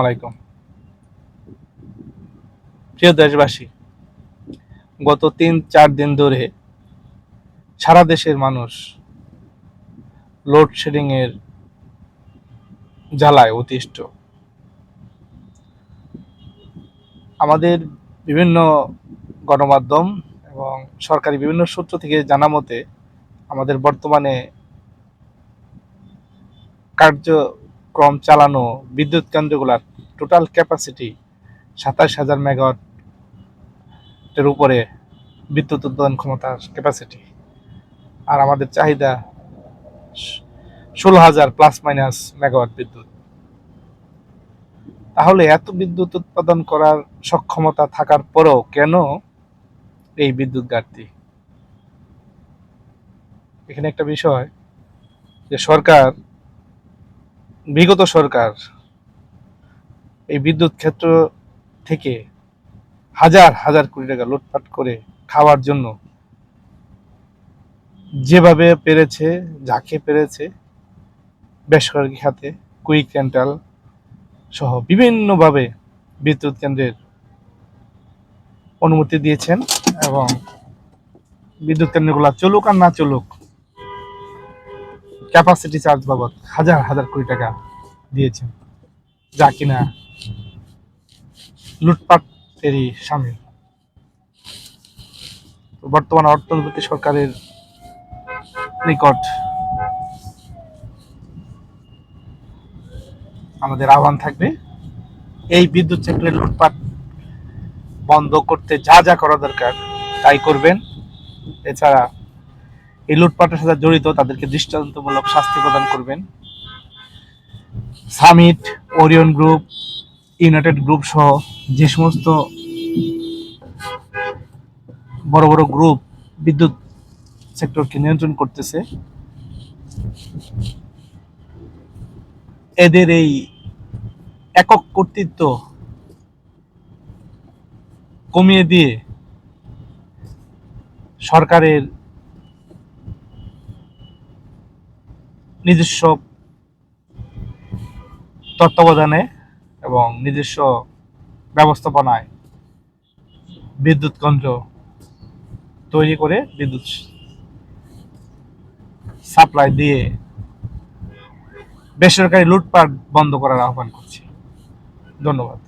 আলাইকুম। প্রিয় দেশবাসী, গত তিন, চার দিন ধরে সারা দেশের মানুষ লোডশেডিং এর জ্বালায় অতিষ্ঠ। আমাদের বিভিন্ন গণমাধ্যম এবং সরকারি বিভিন্ন সূত্র থেকে জানা মতে আমাদের বর্তমানে কার্যক্রম চালানো বিদ্যুৎ কেন্দ্রগুলোর টোটাল ক্যাপাসিটি সাতাশ হাজার মেগাওয়াটের উপরে বিদ্যুৎ উৎপাদন ক্ষমতার ক্যাপাসিটি আর আমাদের চাহিদা ষোলো হাজার প্লাস মাইনাস মেগাওয়াট বিদ্যুৎ। তাহলে এত বিদ্যুৎ উৎপাদন করার সক্ষমতা থাকার পরেও কেন এই বিদ্যুৎ ঘাটতি? এখানে একটা বিষয় যে সরকার বিগত সরকার এই বিদ্যুৎ ক্ষেত্র থেকে হাজার হাজার কোটি টাকা লুটপাট করে খাওয়ার জন্য যেভাবে পেরেছে, যাকে পেরেছে, বেসরকারি খাতে কুইক রেন্টাল সহ বিভিন্নভাবে বিদ্যুৎ কেন্দ্রের অনুমতি দিয়েছেন এবং বিদ্যুৎ কেন্দ্রগুলো চলুক আর না চলুক ক্যাপাসিটি চার্জ বাবদ হাজার হাজার কোটি টাকা দিয়েছেন যা কিনা লুটপাটেরই সামিল। বর্তমান অর্থনৈতিক সরকারের নিকট আমাদের আহ্বান থাকবে, এই বিদ্যুৎ সেক্টরের লুটপাট বন্ধ করতে যা যা করা দরকার তাই করবেন। এছাড়া এই লুটপাটের সাথে জড়িত তাদেরকে দৃষ্টান্তমূলক শাস্তি প্রদান করবেন। Summit, orion group, united group সহ যে সমস্ত বড় বড় গ্রুপ বিদ্যুৎ সেক্টরকে নিয়ন্ত্রণ করতেছে, এদের এই একক কর্তৃত্ব কমিয়ে দিয়ে সরকারের নিজস্ব তত্ত্বাবধানে এবং নিজস্ব ব্যবস্থাপনায় বিদ্যুৎ কেন্দ্র তৈরি করে বিদ্যুৎ সাপ্লাই দিয়ে বেসরকারি লুটপাট বন্ধ করার আহ্বান করছি। ধন্যবাদ।